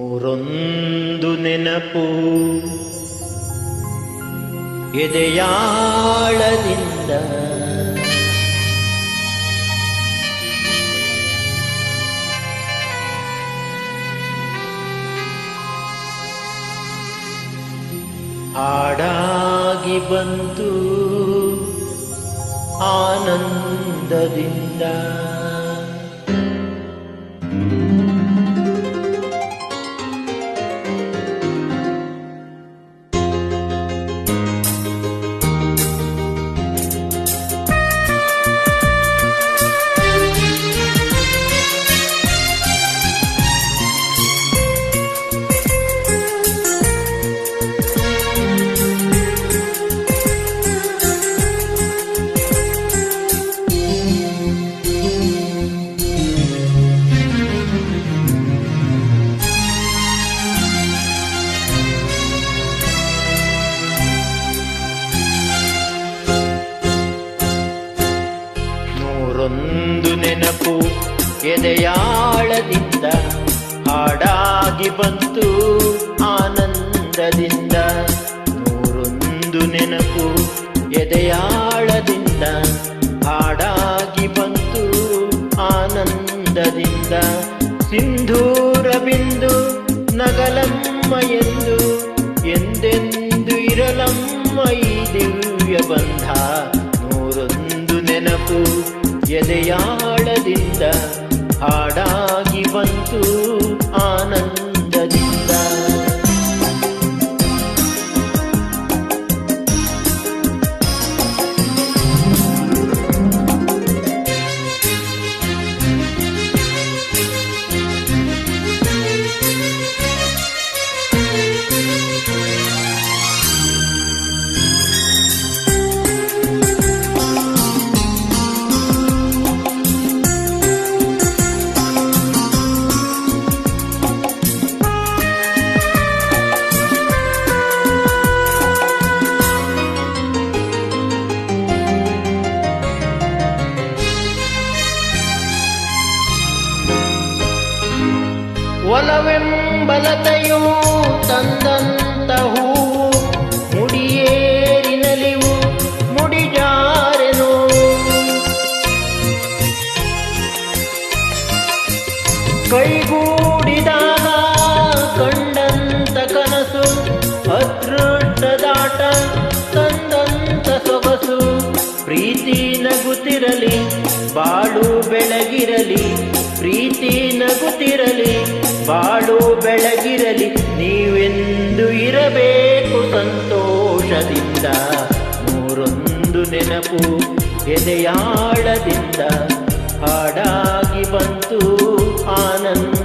ನೂರೊಂದು ನೆನಪು ಎದೆಯಾಳದಿಂದ ಹಾಡಾಗಿ ಬಂತು ಆನಂದದಿಂದ. ಎದೆಯಾಳದಿಂದ ಹಾಡಾಗಿ ಬಂತು ಆನಂದದಿಂದ. ನೂರೊಂದು ನೆನಪು ಎದೆಯಾಳದಿಂದ ಹಾಡಾಗಿ ಬಂತು ಆನಂದದಿಂದ. ಸಿಂಧೂರ ಬಿಂದು ನಗಲಮ್ಮ ಎಂದು ಎಂದೆಂದು ಇರಲಮ್ಮ ಈ ದಿವ್ಯ ಬಂಧ. ನೂರೊಂದು ನೆನಪು ಎದೆಯಾಳದಿಂದ ಹಾಡಾಗಿ ಬಂತು ಒಲವೆಂಬಲತೆಯು ತಂದಂತ ಹೂವು ಮುಡಿಯೇರಿನಲಿವು ಮುಡಿಜಾರೆನು. ಕೈಗೂಡಿದಾಗ ಕಂಡಂತ ಕನಸು ಅದೃಷ್ಟದಾಟ ತಂದಂತ ಸೊಗಸು, ಪ್ರೀತಿ ನಗುತ್ತಿರಲಿ, ಬಾಳು ಬೆಳಗಿರಲಿ ಪ್ರೀತಿ ನಗುತ್ತಿರಲಿ ಬಾಳು ಬೆಳಗಿರಲಿ ನೀವೆಂದು ಇರಬೇಕು ಸಂತೋಷದಿಂದ. ಮೂರೊಂದು ನೆನಪು ಎದೆಯಾಳದಿಂದ ಹಾಡಾಗಿ ಬಂತು ಆನಂದದಿಂದ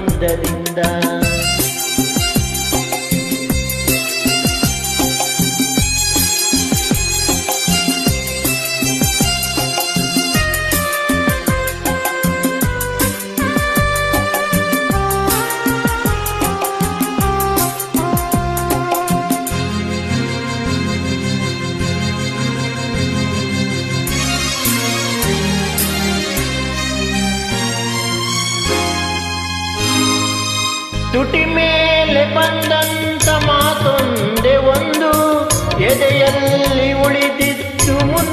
ತುಟಿ ಮೇಲೆ ಬಂದಂತ ಮಾತೊಂದೆ ಒಂದು ಎದೆಯಲ್ಲಿ ಉಳಿದಿದ್ದು ಮುನ್ನೂರ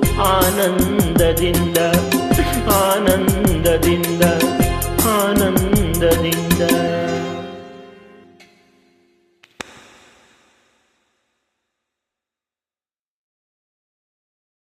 ಆನಂದದಿಂದ ಆನಂದದಿಂದ.